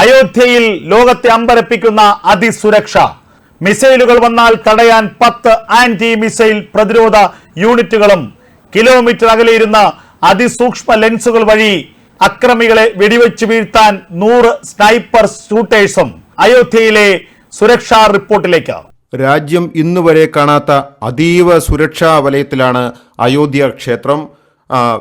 അയോധ്യയിൽ ലോകത്തെ അമ്പരപ്പിക്കുന്ന അതിസുരക്ഷ. മിസൈലുകൾ വന്നാൽ തടയാൻ പത്ത് ആന്റി മിസൈൽ പ്രതിരോധ യൂണിറ്റുകളും കിലോമീറ്റർ അകലെയിരുന്ന അതിസൂക്ഷ്മ ലെൻസുകൾ വഴി അക്രമികളെ വെടിവെച്ച് വീഴ്ത്താൻ നൂറ് സ്നൈപ്പർ ഷൂട്ടേഴ്സും അയോധ്യയിലെ സുരക്ഷാ റിപ്പോർട്ടിലേക്ക്. രാജ്യം ഇന്നുവരെ കാണാത്ത അതീവ സുരക്ഷാ വലയത്തിലാണ് അയോധ്യ ക്ഷേത്രം.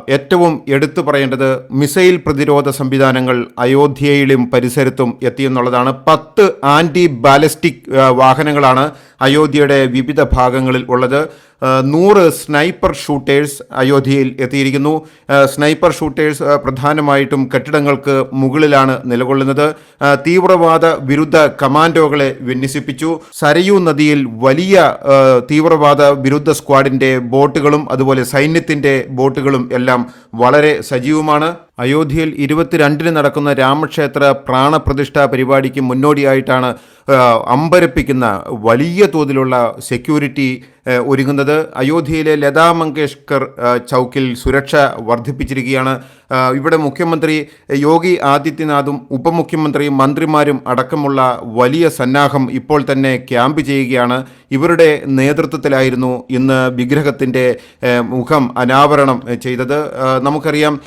ഏറ്റവും എടുത്തു പറയേണ്ടത് മിസൈൽ പ്രതിരോധ സംവിധാനങ്ങൾ അയോധ്യയിലും പരിസരത്തും എത്തിയെന്നുള്ളതാണ് പത്ത് ആന്റി ബാലിസ്റ്റിക് വാഹനങ്ങളാണ് അയോധ്യയുടെ വിവിധ ഭാഗങ്ങളിൽ ഉള്ളത് നൂറ് സ്നൈപ്പർ ഷൂട്ടേഴ്സ് അയോധ്യയിൽ എത്തിയിരിക്കുന്നു. സ്നൈപ്പർ ഷൂട്ടേഴ്സ് പ്രധാനമായിട്ടും കെട്ടിടങ്ങൾക്ക് മുകളിലാണ് നിലകൊള്ളുന്നത്. തീവ്രവാദ വിരുദ്ധ കമാൻഡോകളെ വിന്യസിപ്പിച്ചു. സരയൂ നദിയിൽ വലിയ തീവ്രവാദ വിരുദ്ധ സ്ക്വാഡിന്റെ ബോട്ടുകളും അതുപോലെ സൈന്യത്തിന്റെ ബോട്ടുകളും എല്ലാം വളരെ സജീവമാണ്. അയോധ്യയിൽ ഇരുപത്തിരണ്ടിന് നടക്കുന്ന രാമക്ഷേത്ര പ്രാണപ്രതിഷ്ഠാ പരിപാടിക്ക് മുന്നോടിയായിട്ടാണ് അമ്പരപ്പിക്കുന്ന വലിയ തോതിലുള്ള സെക്യൂരിറ്റി ഒരുങ്ങുന്നത്. അയോധ്യയിലെ ലതാ മങ്കേഷ്കർ ചൗക്കിൽ സുരക്ഷ വർദ്ധിപ്പിച്ചിരിക്കുകയാണ്. ഇവിടെ മുഖ്യമന്ത്രി യോഗി ആദിത്യനാഥും ഉപമുഖ്യമന്ത്രിയും മന്ത്രിമാരും അടക്കമുള്ള വലിയ സന്നാഹം ഇപ്പോൾ തന്നെ ക്യാമ്പ് ചെയ്യുകയാണ്. ഇവരുടെ നേതൃത്വത്തിലായിരുന്നു ഇന്ന് വിഗ്രഹത്തിന്റെ മുഖം അനാവരണം ചെയ്തത്. നമുക്കറിയാം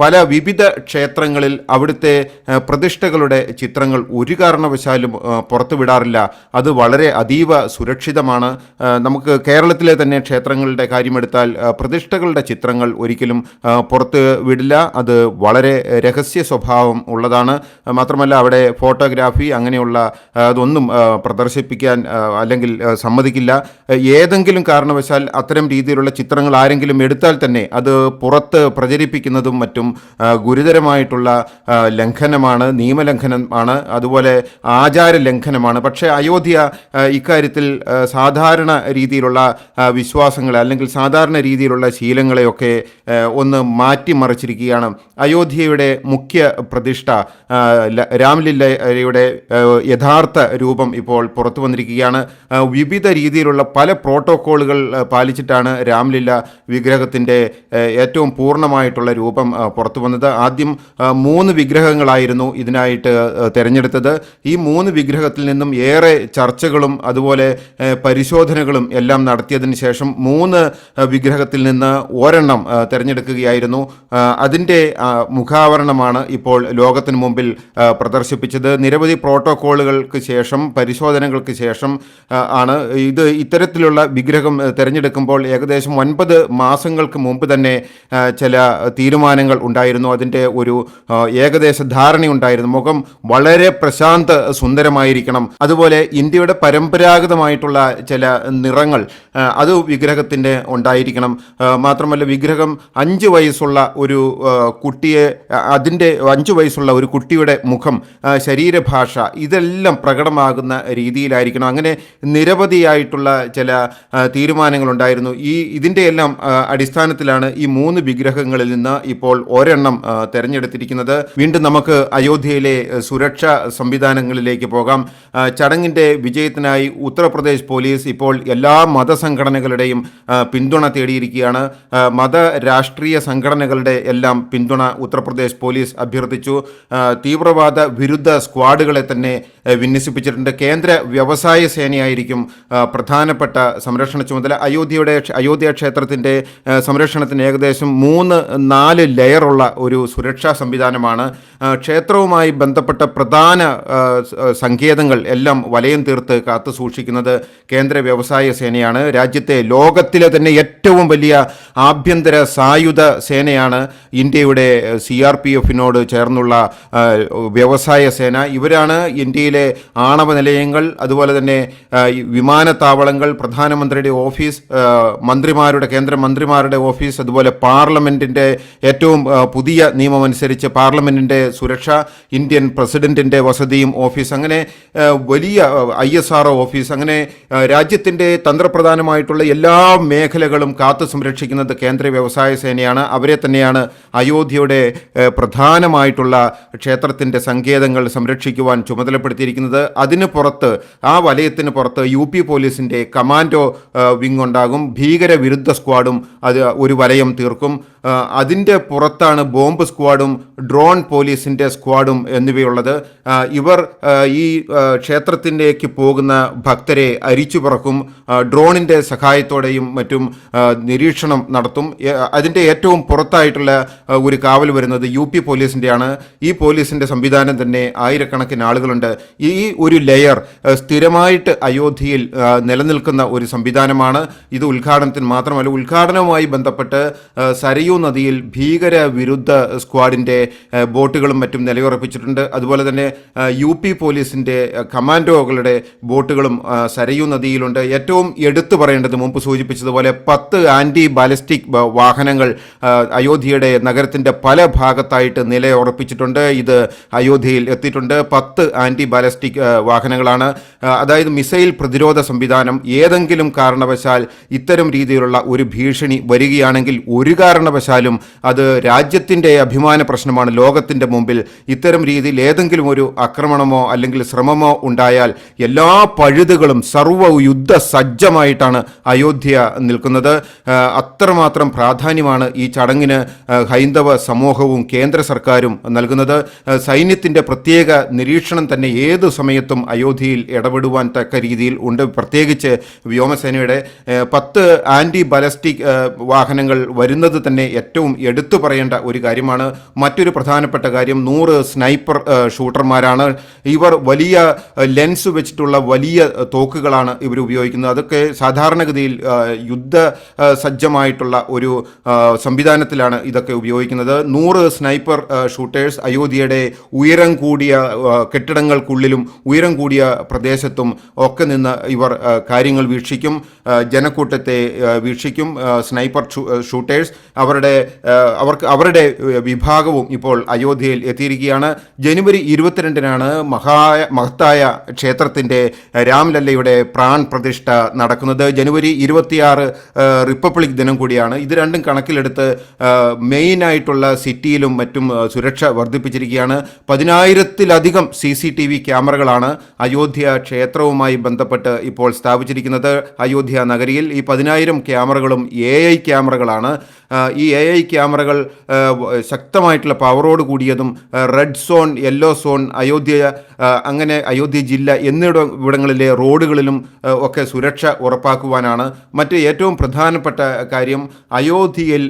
പല വിവിധ ക്ഷേത്രങ്ങളിൽ അവിടുത്തെ പ്രതിഷ്ഠകളുടെ ചിത്രങ്ങൾ ഒരു കാരണവശാലും പുറത്തുവിടാറില്ല. അത് വളരെ അതീവ സുരക്ഷിതമാണ്. നമുക്ക് കേരളത്തിലെ തന്നെ ക്ഷേത്രങ്ങളുടെ കാര്യമെടുത്താൽ പ്രതിഷ്ഠകളുടെ ചിത്രങ്ങൾ ഒരിക്കലും പുറത്ത് വിടില്ല. അത് വളരെ രഹസ്യ സ്വഭാവം ഉള്ളതാണ്. മാത്രമല്ല അവിടെ ഫോട്ടോഗ്രാഫി അങ്ങനെയുള്ള അതൊന്നും പ്രദർശിപ്പിക്കാൻ അല്ലെങ്കിൽ സമ്മതിക്കില്ല. ഏതെങ്കിലും കാരണവശാൽ അത്തരം രീതിയിലുള്ള ചിത്രങ്ങൾ ആരെങ്കിലും എടുത്താൽ തന്നെ അത് പുറത്ത് പ്രചരിപ്പിക്കുന്നതും മറ്റും ഗുരുതരമായിട്ടുള്ള ലംഘനമാണ് നിയമലംഘനമാണ് അതുപോലെ ആചാര ലംഘനമാണ് പക്ഷേ അയോധ്യ ഇക്കാര്യത്തിൽ സാധാരണ രീതിയിലുള്ള ആ, വിശ്വാസങ്ങൾ അല്ലെങ്കിൽ സാധാരണ രീതിയിലുള്ള ശീലങ്ങളെയൊക്കെ ഒന്ന് മാറ്റിമറിച്ചിരിക്കുകയാണ്. അയോധ്യയുടെ മുഖ്യ പ്രതിഷ്ഠ രാംലീലയുടെ യഥാർത്ഥ രൂപം ഇപ്പോൾ പുറത്തു വന്നിരിക്കുകയാണ്. വിവിധ രീതിയിലുള്ള പല പ്രോട്ടോക്കോളുകൾ പാലിച്ചിട്ടാണ് രാംലീല വിഗ്രഹത്തിന്റെ ഏറ്റവും പൂർണമായിട്ടുള്ള രൂപം പുറത്തു വന്നത്. ആദ്യം മൂന്ന് വിഗ്രഹങ്ങളായിരുന്നു ഇതിനായിട്ട് തിരഞ്ഞെടുത്തത്. ഈ മൂന്ന് വിഗ്രഹത്തിൽ നിന്നും ഏറെ ചർച്ചകളും അതുപോലെ പരിശോധനകളും എല്ലാം നടത്തിയതിന് ശേഷം മൂന്ന് വിഗ്രഹത്തിൽ നിന്ന് ഒരെണ്ണം തിരഞ്ഞെടുക്കുകയായിരുന്നു. അതിന്റെ മുഖാവരണമാണ് ഇപ്പോൾ ലോകത്തിന് മുമ്പിൽ പ്രദർശിപ്പിച്ചത്. നിരവധി പ്രോട്ടോക്കോളുകൾക്ക് ശേഷം പരിശോധനകൾക്ക് ശേഷം ആണ് ഇത് ഇത്തരത്തിലുള്ള വിഗ്രഹം തിരഞ്ഞെടുക്കുമ്പോൾ ഏകദേശം ഒൻപത് മാസങ്ങൾക്ക് മുമ്പ് തന്നെ ചില തീരുമാനങ്ങൾ ഉണ്ടായിരുന്നു. അതിന്റെ ഒരു ഏകദേശ ധാരണയുണ്ടായിരുന്നു മുഖം വളരെ പ്രശാന്ത സുന്ദരമായിരിക്കണം. അതുപോലെ ഇന്ത്യയുടെ പരമ്പരാഗതമായിട്ടുള്ള ചില നിറങ്ങൾ അത് വിഗ്രഹത്തിന്റെ ഉണ്ടായിരിക്കണം. മാത്രമല്ല വിഗ്രഹം അഞ്ച് വയസ്സുള്ള ഒരു കുട്ടിയെ അതിന്റെ അഞ്ച് വയസ്സുള്ള ഒരു കുട്ടിയുടെ മുഖം ശരീരഭാഷ ഇതെല്ലാം പ്രകടമാകുന്ന രീതിയിലായിരിക്കണം. അങ്ങനെ നിരവധിയായിട്ടുള്ള ചില തീരുമാനങ്ങളുണ്ടായിരുന്നു. ഈ ഇതിന്റെ എല്ലാം അടിസ്ഥാനത്തിലാണ് ഈ മൂന്ന് വിഗ്രഹങ്ങളിൽ നിന്ന് ഇപ്പോൾ ഒരെണ്ണം തിരഞ്ഞെടുത്തിരിക്കുന്നത്. വീണ്ടും നമുക്ക് അയോധ്യയിലെ സുരക്ഷാ സംവിധാനങ്ങളിലേക്ക് പോകാം. ചടങ്ങിന്റെ വിജയത്തിനായി ഉത്തർപ്രദേശ് പോലീസ് ഇപ്പോൾ എല്ലാ മതസംഘടനകളുടെയും പിന്തുണ തേടിയിരിക്കുകയാണ്. മത രാഷ്ട്രീയ സംഘടനകളുടെ എല്ലാം പിന്തുണ ഉത്തർപ്രദേശ് പോലീസ് അഭ്യർത്ഥിച്ചു. തീവ്രവാദ വിരുദ്ധ സ്ക്വാഡുകളെ തന്നെ വിന്യസിപ്പിച്ചിട്ടുണ്ട്. കേന്ദ്ര വ്യവസായ സേനയായിരിക്കും പ്രധാനപ്പെട്ട സംരക്ഷണ ചുമതല. അയോധ്യയുടെ അയോധ്യ ക്ഷേത്രത്തിന്റെ സംരക്ഷണത്തിന് ഏകദേശം മൂന്ന് നാല് ലെയറുള്ള ഒരു സുരക്ഷാ സംവിധാനമാണ്. ക്ഷേത്രവുമായി ബന്ധപ്പെട്ട പ്രധാന സങ്കേതങ്ങൾ എല്ലാം വലയം തീർത്ത് കാത്തു സൂക്ഷിക്കുന്നത് കേന്ദ്ര വ്യവസായ സേനയാണ്. രാജ്യത്തെ ലോകത്തിലെ തന്നെ ഏറ്റവും വലിയ ആഭ്യന്തര സായുധ സേനയാണ് ഇന്ത്യയുടെ സി ആർ പി എഫിനോട് ചേർന്നുള്ള വ്യവസായ സേന. ഇവരാണ് ഇന്ത്യയിലെ ആണവ നിലയങ്ങൾ അതുപോലെ തന്നെ വിമാനത്താവളങ്ങൾ പ്രധാനമന്ത്രിയുടെ ഓഫീസ് മന്ത്രിമാരുടെ കേന്ദ്ര മന്ത്രിമാരുടെ ഓഫീസ് അതുപോലെ പാർലമെന്റിന്റെ ഏറ്റവും പുതിയ നിയമമനുസരിച്ച് പാർലമെന്റിന്റെ സുരക്ഷ ഇന്ത്യൻ പ്രസിഡന്റിന്റെ വസതിയും ഓഫീസ് അങ്ങനെ വലിയ ഐ എസ് ആർ ഓഫീസ് അങ്ങനെ രാജ്യത്തിന്റെ തന്ത്രപ്രധാനമായിട്ടുള്ള എല്ലാ മേഖലകളും കാത്തു സംരക്ഷിക്കുന്നത് കേന്ദ്ര വ്യവസായ സേനയാണ്. അവരെ തന്നെയാണ് അയോധ്യയുടെ പ്രധാനമായിട്ടുള്ള ക്ഷേത്രത്തിന്റെ സങ്കേതങ്ങൾ സംരക്ഷിക്കുവാൻ ചുമതലപ്പെടുത്തിയിരിക്കുന്നത് അതിന് പുറത്ത് ആ വലയത്തിന് പുറത്ത് യു പി പോലീസിന്റെ കമാൻഡോ വിങ് ഉണ്ടാകും ഭീകര വിരുദ്ധ സ്ക്വാഡും അത് ഒരു വലയം തീർക്കും. അതിന്റെ പുറത്താണ് ബോംബ് സ്ക്വാഡും ഡ്രോൺ പോലീസിന്റെ സ്ക്വാഡും എന്നിവയുള്ളത്. ഇവർ ഈ ക്ഷേത്രത്തിലേക്ക് പോകുന്ന ഭക്തരെ അരിച്ചു പറക്കും ആ, ഡ്രോണിന്റെ സഹായത്തോടെയും മറ്റും നിരീക്ഷണം നടത്തും. അതിന്റെ ഏറ്റവും പുറത്തായിട്ടുള്ള ഒരു കാവൽ വരുന്നത് യു പി പോലീസിന്റെയാണ് ഈ പോലീസിന്റെ സംവിധാനം തന്നെ ആയിരക്കണക്കിന് ആളുകളുണ്ട്. ഈ ഒരു ലെയർ സ്ഥിരമായിട്ട് അയോധ്യയിൽ നിലനിൽക്കുന്ന ഒരു സംവിധാനമാണ്. ഇത് ഉദ്ഘാടനത്തിന് മാത്രമല്ല ഉദ്ഘാടനവുമായി ബന്ധപ്പെട്ട് ആ, സരയൂ നദിയിൽ ഭീകര വിരുദ്ധ സ്ക്വാഡിന്റെ ബോട്ടുകളും മറ്റും നിലയുറപ്പിച്ചിട്ടുണ്ട്. അതുപോലെ തന്നെ യു പി പോലീസിന്റെ കമാൻഡോകളുടെ ബോട്ടുകളും സരയൂ നദിയിലുണ്ട്. ഏറ്റവും എടുത്തു പറയേണ്ടത് മുമ്പ് സൂചിപ്പിച്ചതുപോലെ പത്ത് ആന്റി ബാലിസ്റ്റിക് വാഹനങ്ങൾ അയോധ്യയുടെ നഗരത്തിന്റെ പല ഭാഗത്തായിട്ട് നിലയുറപ്പിച്ചിട്ടുണ്ട്. ഇത് അയോധ്യയിൽ എത്തിയിട്ടുണ്ട്. പത്ത് ആന്റി ബാലിസ്റ്റിക് വാഹനങ്ങളാണ്. അതായത് മിസൈൽ പ്രതിരോധ സംവിധാനം ഏതെങ്കിലും കാരണവശാൽ ഇത്തരം രീതിയിലുള്ള ഒരു ഭീഷണി വരികയാണെങ്കിൽ ഒരു കാരണവശാലും അത് രാജ്യത്തിന്റെ അഭിമാന പ്രശ്നമാണ്. ലോകത്തിന്റെ മുമ്പിൽ ഇത്തരം രീതിയിൽ ഏതെങ്കിലും ഒരു ആക്രമണമോ അല്ലെങ്കിൽ ശ്രമമോ ഉണ്ടായാൽ എല്ലാ പഴുതുകളും സർവ യുദ്ധ സജ്ജമായിട്ടാണ് അയോധ്യ നിൽക്കുന്നത്. അത്രമാത്രം പ്രാധാന്യമാണ് ഈ ചടങ്ങിന് ഹൈന്ദവ സമൂഹവും കേന്ദ്ര സർക്കാരും നൽകുന്നത്. സൈന്യത്തിന്റെ പ്രത്യേക നിരീക്ഷണം തന്നെ ഏതു സമയത്തും അയോധ്യയിൽ ഇടപെടുവാൻ തക്ക രീതിയിൽ ഉണ്ട്. പ്രത്യേകിച്ച് വ്യോമസേനയുടെ പത്ത് ആന്റി ബലസ്റ്റിക് വാഹനങ്ങൾ വരുന്നത് തന്നെ ഏറ്റവും എടുത്തു പറയേണ്ട ഒരു കാര്യമാണ്. മറ്റൊരു പ്രധാനപ്പെട്ട കാര്യം നൂറ് സ്നൈപ്പർ ഷൂട്ടർമാരാണ്. ഇവർ വലിയ ലെൻസ് വെച്ചിട്ടുള്ള വലിയ തോക്കുകളാണ് ഇവർ ഉപയോഗിക്കുന്നത്. അതൊക്കെ സാധാരണഗതിയിൽ യുദ്ധ സജ്ജമായിട്ടുള്ള ഒരു സംവിധാനത്തിലാണ് ഇതൊക്കെ ഉപയോഗിക്കുന്നത്. നൂറ് സ്നൈപ്പർ ഷൂട്ടേഴ്സ് അയോധ്യയുടെ ഉയരം കൂടിയ കെട്ടിടങ്ങൾക്കുള്ളിലും ഉയരം കൂടിയ പ്രദേശത്തും ഒക്കെ നിന്ന് ഇവർ കാര്യങ്ങൾ വീക്ഷിക്കും. ജനക്കൂട്ടത്തെ വീക്ഷിക്കും. സ്നൈപ്പർ ഷൂട്ടേഴ്സ് ഷൂട്ടേഴ്സ് അവരുടെ അവർക്ക് അവരുടെ വിഭാഗവും ഇപ്പോൾ അയോധ്യയിൽ എത്തിയിരിക്കുകയാണ്. ജനുവരി ഇരുപത്തിരണ്ടിനാണ് മഹായ മഹത്തായ ക്ഷേത്രത്തിന്റെ രാംലല്ലയുടെ പ്രാൺ പ്രതിഷ്ഠ നടക്കുന്നത്. ജനുവരി ഇരുപത്തിയാറ് റിപ്പബ്ലിക് ദിനം കൂടിയാണ്. ഇത് രണ്ടും കണക്കിലെടുത്ത് മെയിനായിട്ടുള്ള സിറ്റിയിലും മറ്റും സുരക്ഷ വർദ്ധിപ്പിച്ചിരിക്കുകയാണ്. പതിനായിരത്തിലധികം സി സി ടി വി ക്യാമറകളാണ് അയോധ്യ ക്ഷേത്രവുമായി ബന്ധപ്പെട്ട് ഇപ്പോൾ സ്ഥാപിച്ചിരിക്കുന്നത്. അയോധ്യ നഗരിയിൽ ഈ പതിനായിരം ക്യാമറകളും എ ഐ ക്യാമറകളാണ്. ഈ എ ഐ ക്യാമറകൾ ശക്തമായിട്ടുള്ള പവറോട് കൂടിയതും red zone yellow zone Ayodhya അങ്ങനെ അയോധ്യ ജില്ല എന്നിട ഇവിടങ്ങളിലെ റോഡുകളിലും ഒക്കെ സുരക്ഷ ഉറപ്പാക്കുവാനാണ്. മറ്റ് ഏറ്റവും പ്രധാനപ്പെട്ട കാര്യം അയോധ്യയിൽ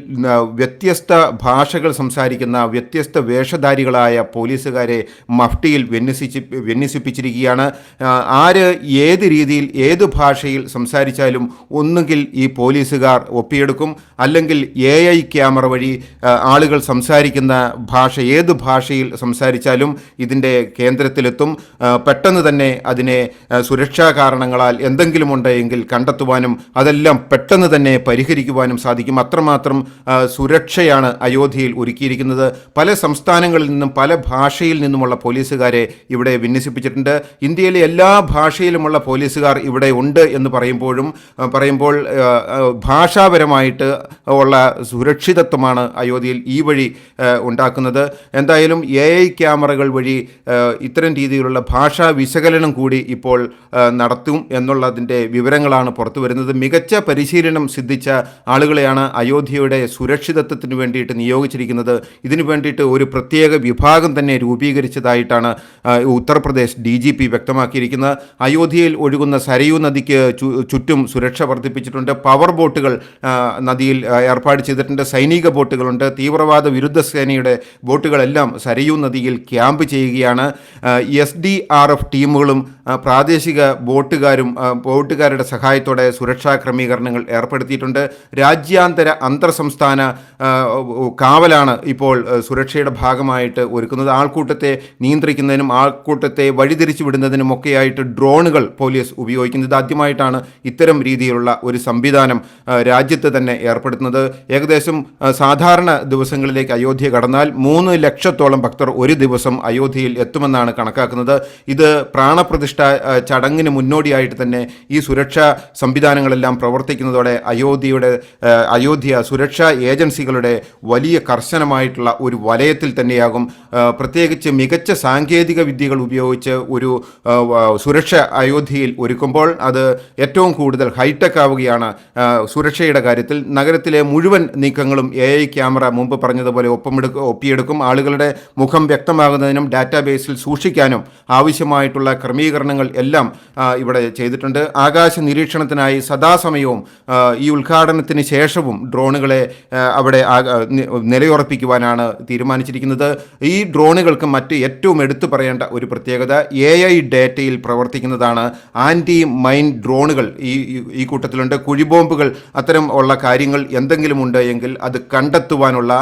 വ്യത്യസ്ത ഭാഷകൾ സംസാരിക്കുന്ന വ്യത്യസ്ത വേഷധാരികളായ പോലീസുകാരെ മഫ്റ്റിയിൽ വിന്യസിച്ച് വിന്യസിപ്പിച്ചിരിക്കുകയാണ്. ആര് ഏത് രീതിയിൽ ഏത് ഭാഷയിൽ സംസാരിച്ചാലും ഒന്നുകിൽ ഈ പോലീസുകാർ ഒപ്പിയെടുക്കും അല്ലെങ്കിൽ എ ഐ ക്യാമറ വഴി ആളുകൾ സംസാരിക്കുന്ന ഭാഷ ഏത് ഭാഷയിൽ സംസാരിച്ചാലും ഇതിന്റെ കേന്ദ്രത്തിലെത്തും. പെട്ടെന്ന് തന്നെ അതിനെ സുരക്ഷാ കാരണങ്ങളാൽ എന്തെങ്കിലും ഉണ്ടെങ്കിൽ കണ്ടെത്തുവാനും അതെല്ലാം പെട്ടെന്ന് തന്നെ പരിഹരിക്കുവാനും സാധിക്കും. അത്രമാത്രം സുരക്ഷയാണ് അയോധ്യയിൽ ഒരുക്കിയിരിക്കുന്നത്. പല സംസ്ഥാനങ്ങളിൽ നിന്നും പല ഭാഷയിൽ നിന്നുമുള്ള പോലീസുകാരെ ഇവിടെ വിന്യസിപ്പിച്ചിട്ടുണ്ട്. ഇന്ത്യയിലെ എല്ലാ ഭാഷയിലുമുള്ള പോലീസുകാർ ഇവിടെ ഉണ്ട് എന്ന് പറയുമ്പോഴും പറയുമ്പോൾ ഭാഷാപരമായിട്ട് ഉള്ള സുരക്ഷിതത്വമാണ് അയോധ്യയിൽ ഈ വഴി ഉണ്ടാക്കുന്നത്. എന്തായാലും എ ഐ ക്യാമറകൾ വഴി ഇത്തരം രീതിയിലുള്ള ഭാഷാ വിശകലനം കൂടി ഇപ്പോൾ നടത്തും എന്നുള്ളതിന്റെ വിവരങ്ങളാണ് പുറത്തു വരുന്നത്. മികച്ച പരിശീലനം സിദ്ധിച്ച ആളുകളെയാണ് അയോധ്യയുടെ സുരക്ഷിതത്വത്തിന് വേണ്ടിയിട്ട് നിയോഗിച്ചിരിക്കുന്നത്. ഇതിനു വേണ്ടിയിട്ട് ഒരു പ്രത്യേക വിഭാഗം തന്നെ രൂപീകരിച്ചതായിട്ടാണ് ഉത്തർപ്രദേശ് ഡി ജി പി വ്യക്തമാക്കിയിരിക്കുന്നത്. അയോധ്യയിൽ ഒഴുകുന്ന സരയൂ നദിക്ക് ചുറ്റും സുരക്ഷ വർദ്ധിപ്പിച്ചിട്ടുണ്ട്. പവർ ബോട്ടുകൾ നദിയിൽ ഏർപ്പാട് ചെയ്തിട്ടുണ്ട്. സൈനിക ബോട്ടുകളുണ്ട്. തീവ്രവാദ വിരുദ്ധ സേനയുടെ ബോട്ടുകളെല്ലാം സരയൂ നദിയിൽ ക്യാമ്പ് ചെയ്യുകയാണ്. എസ് ഡി ആർ എഫ് ടീമുകളും പ്രാദേശിക ബോട്ടുകാരും ബോട്ടുകാരുടെ സഹായത്തോടെ സുരക്ഷാ ക്രമീകരണങ്ങൾ ഏർപ്പെടുത്തിയിട്ടുണ്ട്. രാജ്യാന്തര അന്തർ സംസ്ഥാന കാവലാണ് ഇപ്പോൾ സുരക്ഷയുടെ ഭാഗമായിട്ട് ഒരുക്കുന്നത്. ആൾക്കൂട്ടത്തെ നിയന്ത്രിക്കുന്നതിനും ആൾക്കൂട്ടത്തെ വഴിതിരിച്ചു വിടുന്നതിനും ഒക്കെയായിട്ട് ഡ്രോണുകൾ പോലീസ് ഉപയോഗിക്കുന്നത്. ഇതാദ്യമായിട്ടാണ് ഇത്തരം രീതിയിലുള്ള ഒരു സംവിധാനം രാജ്യത്ത് തന്നെ ഏർപ്പെടുത്തുന്നത്. ഏകദേശം ആ, സാധാരണ ദിവസങ്ങളിലേക്ക് അയോധ്യ കടന്നാൽ മൂന്ന് ലക്ഷത്തോളം ഭക്തർ ഒരു ദിവസം അയോധ്യയിൽ എത്തുമെന്നാണ് കണക്കാക്കുന്നത്. ഇത് പ്രാണപ്രതിഷ്ഠ ചടങ്ങിന് മുന്നോടിയായിട്ട് തന്നെ ഈ സുരക്ഷാ സംവിധാനങ്ങളെല്ലാം പ്രവർത്തിക്കുന്നതോടെ അയോധ്യയുടെ അയോധ്യ സുരക്ഷാ ഏജൻസികളുടെ വലിയ കർശനമായിട്ടുള്ള ഒരു വലയത്തിൽ തന്നെയാകും. പ്രത്യേകിച്ച് മികച്ച സാങ്കേതിക വിദ്യകൾ ഉപയോഗിച്ച് ഒരു സുരക്ഷ അയോധ്യയിൽ ഒരുക്കുമ്പോൾ അത് ഏറ്റവും കൂടുതൽ ഹൈടെക് ആവുകയാണ് സുരക്ഷയുടെ കാര്യത്തിൽ. നഗരത്തിലെ മുഴുവൻ നീക്ക ഒരുക്കങ്ങളും എ ഐ ക്യാമറ മുമ്പ് പറഞ്ഞതുപോലെ ഒപ്പമെടുക്കും ഒപ്പിയെടുക്കും. ആളുകളുടെ മുഖം വ്യക്തമാകുന്നതിനും ഡാറ്റാബേസിൽ സൂക്ഷിക്കാനും ആവശ്യമായിട്ടുള്ള ക്രമീകരണങ്ങൾ എല്ലാം ഇവിടെ ചെയ്തിട്ടുണ്ട്. ആകാശ നിരീക്ഷണത്തിനായി സദാസമയവും ഈ ഉദ്ഘാടനത്തിന് ശേഷവും ഡ്രോണുകളെ അവിടെ നിലയുറപ്പിക്കുവാനാണ് തീരുമാനിച്ചിരിക്കുന്നത്. ഈ ഡ്രോണുകൾക്ക് മറ്റ് ഏറ്റവും എടുത്തു പറയേണ്ട ഒരു പ്രത്യേകത എ ഐ ഡേറ്റയിൽ പ്രവർത്തിക്കുന്നതാണ്. ആന്റി മൈൻ ഡ്രോണുകൾ ഈ- ഈ കൂട്ടത്തിലുണ്ട്. കുഴിബോംബുകൾ അത്തരം ഉള്ള കാര്യങ്ങൾ എന്തെങ്കിലും ഉണ്ട് എങ്കിൽ അത് കണ്ടെത്തുവാനുള്ള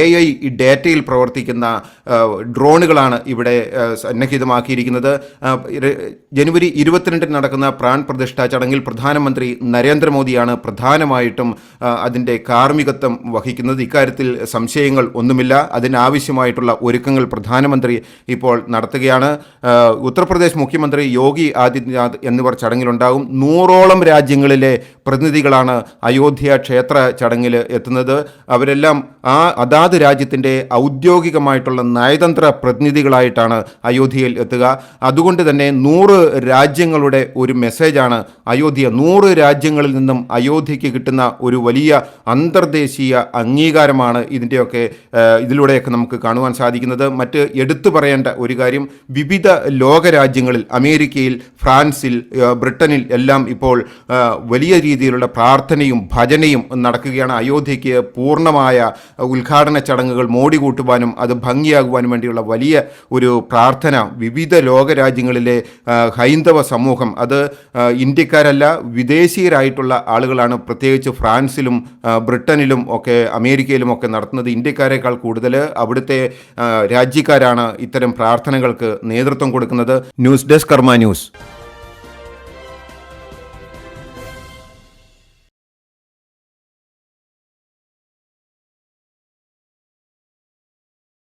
എ ഐ ഡേറ്റയിൽ പ്രവർത്തിക്കുന്ന ഡ്രോണുകളാണ് ഇവിടെ സന്നിഹിതമാക്കിയിരിക്കുന്നത്. ജനുവരി ഇരുപത്തിരണ്ടിന് നടക്കുന്ന പ്രാൺ പ്രതിഷ്ഠാ ചടങ്ങിൽ പ്രധാനമന്ത്രി നരേന്ദ്രമോദിയാണ് പ്രധാനമായിട്ടും അതിന്റെ കാർമ്മികത്വം വഹിക്കുന്നത്. ഇക്കാര്യത്തിൽ സംശയങ്ങൾ ഒന്നുമില്ല. അതിനാവശ്യമായിട്ടുള്ള ഒരുക്കങ്ങൾ പ്രധാനമന്ത്രി ഇപ്പോൾ നടത്തുകയാണ്. ഉത്തർപ്രദേശ് മുഖ്യമന്ത്രി യോഗി ആദിത്യനാഥ് എന്നിവർ ചടങ്ങിലുണ്ടാകും. നൂറോളം രാജ്യങ്ങളിലെ പ്രതിനിധികളാണ് അയോധ്യ ക്ഷേത്ര ചടങ്ങിൽ എത്തുന്നത് അവരെല്ലാം ആ അതാത് രാജ്യത്തിന്റെ ഔദ്യോഗികമായിട്ടുള്ള നയതന്ത്ര പ്രതിനിധികളായിട്ടാണ് അയോധ്യയിൽ എത്തുക. അതുകൊണ്ട് തന്നെ നൂറ് രാജ്യങ്ങളുടെ ഒരു മെസ്സേജാണ് അയോധ്യ. നൂറ് രാജ്യങ്ങളിൽ നിന്നും അയോധ്യയ്ക്ക് കിട്ടുന്ന ഒരു വലിയ അന്തർദേശീയ അംഗീകാരമാണ് ഇതിന്റെയൊക്കെ ഇതിലൂടെയൊക്കെ നമുക്ക് കാണുവാൻ സാധിക്കുന്നത്. മറ്റ് എടുത്തു പറയേണ്ട ഒരു കാര്യം വിവിധ ലോകരാജ്യങ്ങളിൽ അമേരിക്കയിൽ ഫ്രാൻസിൽ ബ്രിട്ടനിൽ എല്ലാം ഇപ്പോൾ വലിയ രീതിയിലുള്ള പ്രാർത്ഥനയും ഭജനയും നടക്കുകയാണ്. അയോധ്യയ്ക്ക് പൂർണമായ ഉദ്ഘാടന ചടങ്ങുകൾ മോടി കൂട്ടുവാനും അത് ഭംഗിയാകുവാനും വേണ്ടിയുള്ള വലിയ ഒരു പ്രാർത്ഥന വിവിധ ലോകരാജ്യങ്ങളിലെ ഹൈന്ദവ സമൂഹം അത് ഇന്ത്യക്കാരല്ല വിദേശീയരായിട്ടുള്ള ആളുകളാണ് പ്രത്യേകിച്ച് ഫ്രാൻസിലും ബ്രിട്ടനിലും ഒക്കെ അമേരിക്കയിലും ഒക്കെ നടത്തുന്നത്. ഇന്ത്യക്കാരെക്കാൾ കൂടുതൽ അവിടുത്തെ രാജ്യക്കാരാണ് ഇത്തരം പ്രാർത്ഥനകൾക്ക് നേതൃത്വം കൊടുക്കുന്നത്. News desk Karma news.